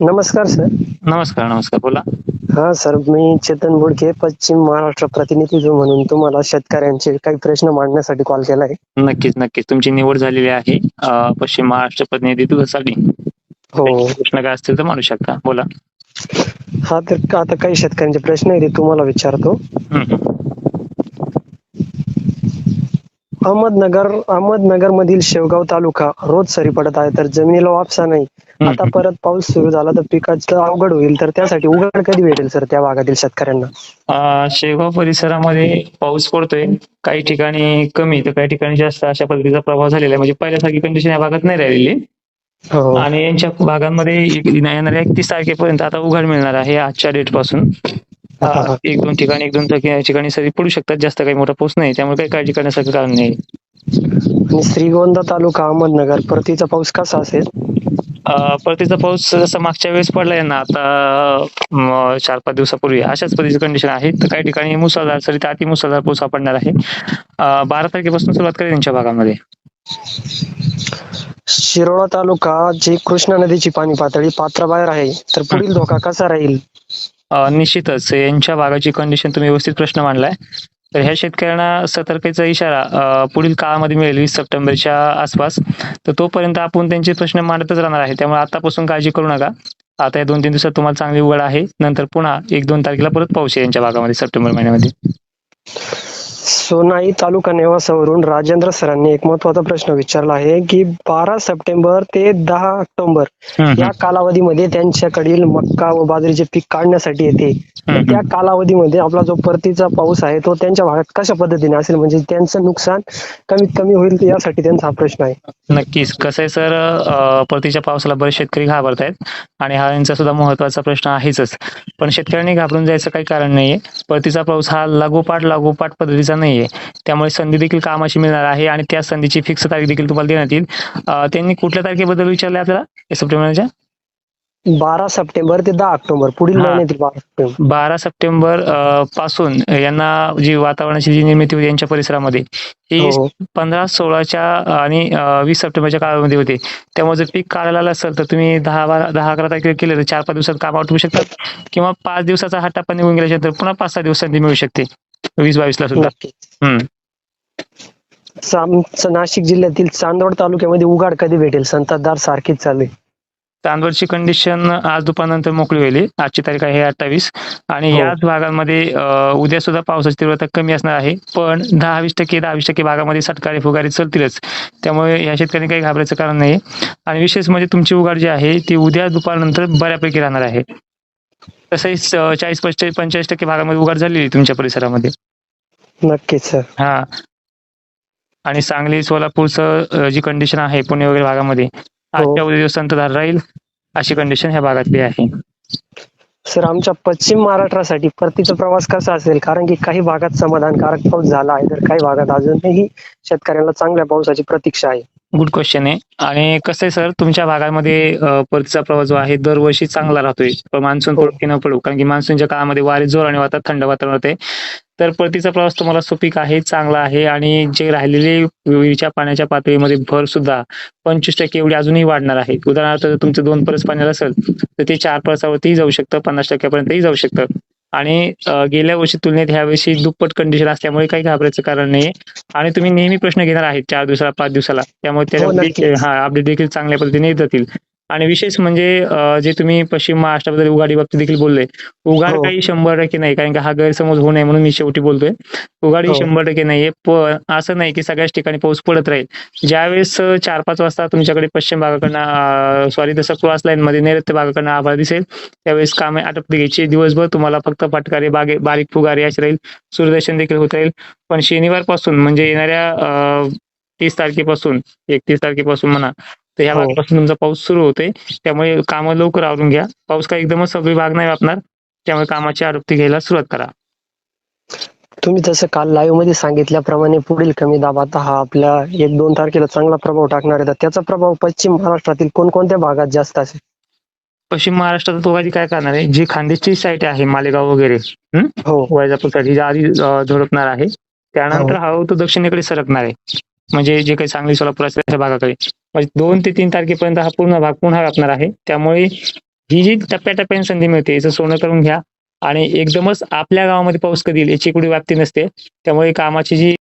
नमस्कार सर. नमस्कार नमस्कार. बोला. हा सर मी चेतन बुडके पश्चिम महाराष्ट्र प्रतिनिधी म्हणून तुम्हाला शेतकऱ्यांचे काही प्रश्न मांडण्यासाठी कॉल केला आहे. नक्कीच नक्कीच. तुमची निवड झालेली आहे. अं, पश्चिम महाराष्ट्र प्रतिनिधित्वासाठी हो. प्रश्न काय असतील तर मांडू शकता. बोला. हा तर आता काही शेतकऱ्यांचे प्रश्न आहे ते तुम्हाला विचारतो. हम्म, हम्म. अहमदनगर अहमदनगर मधील शेवगाव तालुका रोज सरी पडत आहे. तर जमिनीला वापसा नाही. आता परत पाऊस सुरू झाला तर पिकाचं अवघड होईल. तर त्यासाठी उघड कधी भेटेल सर त्या भागातील शेतकऱ्यांना? अं, शेगाव परिसरामध्ये पाऊस पडतोय. काही ठिकाणी कमी तर काही ठिकाणी जास्त अशा पद्धतीचा प्रभाव झालेला आहे. म्हणजे पहिल्यासारखी कंडिशन या भागात नाही राहिलेली. हो. आणि यांच्या भागांमध्ये एक- येणाऱ्या एकतीस तारखेपर्यंत आता उघड मिळणार आहे. आजच्या डेटपासून. एक दोन ठिकाणी एक दोन ठिकाणी सरी पडू शकतात जास्त काही मोठा पाऊस नाही त्यामुळे काही काळजी करण्यासारखं कारण नाही. आणि श्रीगोंदा तालुका अहमदनगर परतीचा पाऊस कसा असेल? परतीचा पाऊस जसा मागच्या वेळेस पडलाय ना आता चार पाच दिवसापूर्वी अशाच पद्धतीची कंडिशन आहे. तर काही ठिकाणी मुसळधार सरी तर अति मुसळधार पाऊस पडणार आहे. बारा तारखेपासून सुरुवात करेल त्यांच्या भागामध्ये. शिरोळा तालुका जी कृष्णा नदीची पाणी पातळी पात्राबाहेर आहे तर पुढील धोका कसा राहील? निश्चितच. यांच्या भागाची कंडिशन तुम्ही व्यवस्थित प्रश्न मांडलाय. तर ह्या शेतकऱ्यांना सतर्कतेचा इशारा पुढील काळामध्ये मिळेल वीस सप्टेंबरच्या आसपास. तर तोपर्यंत आपण त्यांचे प्रश्न मांडतच राहणार आहे. त्यामुळे आतापासून काळजी करू नका. आता या दोन तीन दिवसात तुम्हाला चांगली उघड आहे. नंतर पुन्हा एक दोन तारखेला परत पाऊस आहे यांच्या भागामध्ये सप्टेंबर महिन्यामध्ये. सोनाई तालुका नेवासावरून राजेंद्र सरांनी एक महत्त्वाचा प्रश्न विचारला आहे की बारा सप्टेंबर ते दहा ऑक्टोबर या कालावधीमध्ये त्यांच्याकडील मक्का व बाजरीचे पीक काढण्यासाठी येते. तर त्या कालावधीमध्ये आपला जो परतीचा पाऊस आहे तो त्यांच्या भागात कशा पद्धतीने असेल? म्हणजे त्यांचं नुकसान कमीत कमी होईल यासाठी त्यांचा हा प्रश्न आहे. नक्कीच. कसं आहे सर परतीच्या पावसाला बरेच शेतकरी घाबरत आहेत आणि हा यांचा सुद्धा महत्त्वाचा प्रश्न आहेच पण शेतकऱ्यांनी घाबरून जायचं काही कारण नाहीये. परतीचा पाऊस हा लागोपाठ लागोपाठ पद्धतीचा नाहीये. त्यामुळे संधी देखील कामाशी मिळणार आहे आणि त्या संधीची फिक्स तारीख देखील तुम्हाला देण्यात येईल. त्यांनी कुठल्या तारखेबद्दल विचारले आपल्याला? या सप्टेंबरच्या? बारा सप्टेंबर ते दहा ऑक्टोबर. पुढील हा. महिन्यातील बारा सप्टेंबर. बारा सप्टेंबर अं, पासून यांना जी वातावरणाची जी निर्मिती होती यांच्या परिसरामध्ये ही हो. पंधरा सोळाच्या आणि अं, वीस सप्टेंबरच्या काळामध्ये होते. त्यामुळे जर पीक काढायला आलं असेल तर तुम्ही दहा बारा दहा अकरा तारखेला केलं तर चार पाच दिवसात काम आटवू शकतात. किंवा पाच दिवसाचा हा टप्पा निघून गेल्यानंतर पुन्हा पाच सहा दिवसांनी मिळू शकते. वीस बावीसला सुद्धा. नक्की. हम्म. नाशिक जिल्ह्यातील चांदवड तालुक्यामध्ये उघाड कधी भेटेल? संततधार सारखीच चालू आहे. चांदवडची कंडिशन आज दुपारनंतर मोकळी होईल. आजची तारीख आहे अठ्ठावीस. आणि हो. याच भागांमध्ये उद्या सुद्धा पावसाची तीव्रता कमी असणार आहे. पण दहा वीस टक्के दहा वीस टक्के भागामध्ये सटकारी फुगारी चलतीलच. त्यामुळे या शेतकऱ्यांनी काही घाबरायचं कारण नाही. आणि विशेष म्हणजे तुमची उघाड जी आहे ती उद्या दुपारनंतर बऱ्यापैकी राहणार आहे. तसंच चाळीस पंचेचाळीस पंचेचाळीस टक्के भागामध्ये उघाड झालेली तुमच्या परिसरामध्ये. नक्कीच सर. हा. आणि सांगली सोलापूरचं जी कंडिशन आहे पुणे वगैरे भागामध्ये आजच्या उद्या संतधार राहील. अशी कंडिशन ह्या भागातली आहे. सर आमच्या पश्चिम महाराष्ट्रासाठी परतीचा प्रवास कसा असेल? कारण की काही भागात समाधानकारक पाऊस झाला आहे. तर काही भागात अजूनही शेतकऱ्यांना चांगल्या पावसाची प्रतीक्षा आहे. गुड क्वेश्चन आहे. आणि कसं आहे सर तुमच्या भागामध्ये परतीचा प्रवास जो आहे दरवर्षी चांगला राहतोय. मान्सून हो. पडू की न पडू. कारण की मान्सूनच्या काळामध्ये वारे जोराने वाहतात थंड वातावरण होते. तर परतीचा प्रवास तुम्हाला सुपीक आहे चांगला आहे. आणि जे राहिलेले विहिरीच्या पाण्याच्या पातळीमध्ये भर सुद्धा पंचवीस टक्के एवढी अजूनही वाढणार आहे. उदाहरणार्थ जर तुमचं दोन परस पाण्याला असेल तर ते चार परसावरतीही जाऊ शकतं पन्नास टक्क्यापर्यंतही जाऊ शकतं. आणि गेल्या वर्षी तुलनेत ह्या वर्षी दुप्पट कंडिशन असल्यामुळे काही घाबरायचं कारण नाही आणि तुम्ही नेहमी प्रश्न घेणार आहेत चार दिवसाला पाच दिवसाला. त्यामुळे नक्कीच. हा अपडेट देखील चांगल्या पद्धतीने येत जातील. आणि विशेष म्हणजे जे तुम्ही पश्चिम महाराष्ट्राबद्दल उघाडी बाबतीत देखील बोलले उघाड हो. काही शंभर टक्के नाही कारण की हा गैरसमज होऊ नये म्हणून मी शेवटी बोलतोय. उघाड ही. शंभर टक्के नाहीये पण असं नाही की सगळ्याच ठिकाणी पाऊस पडत राहील. ज्यावेळेस चार पाच वाजता तुमच्याकडे पश्चिम भागाकडनं सॉरी तसं क्रॉस लाईन मध्ये नैऋत्य भागाकडनं आभाळ दिसेल त्यावेळेस कामे आटपली घ्यायची. दिवसभर तुम्हाला फक्त फटकारे बागे बारीक फुगारे असे राहील. सूर्यदर्शन देखील होत राहील. पण शनिवारपासून म्हणजे येणाऱ्या तीस तारखेपासून एकतीस तारखेपासून म्हणा तर ह्या हो. भागापासून तुमचा पाऊस सुरू होतोय. त्यामुळे कामं लवकर आवरून घ्या. पाऊस काय एकदमच सगळी भाग नाही व्यापणार. त्यामुळे कामाची आरोपती घ्यायला सुरुवात करा. तुम्ही जसं काल लाईव्हमध्ये सांगितल्याप्रमाणे पुढील कमी दाबात हा आपल्या एक दोन तारखेला चांगला प्रभाव टाकणार आहे. त्याचा प्रभाव पश्चिम महाराष्ट्रातील कोणकोणत्या भागात जास्त असेल? पश्चिम महाराष्ट्रात तो आधी काय करणार आहे? जी खानदेशची साईट आहे मालेगाव वगैरे? हो? वैजापूरसाठी आधी झोडपणार आहे. त्यानंतर हळूहळू तो दक्षिणेकडे सरकणार आहे. म्हणजे जे काही सांगली सोलापूर असेल त्या भागाकडे. म्हणजे दोन ते तीन तारखेपर्यंत हा पूर्ण भाग पुन्हा व्यापणार आहे. त्यामुळे ही जी टप्प्याटप्प्याने संधी मिळते याचं सोनं करून घ्या. आणि एकदमच आपल्या गावामध्ये पाऊस कधी येईल याची कुठे व्याप्ती नसते. त्यामुळे कामाची जी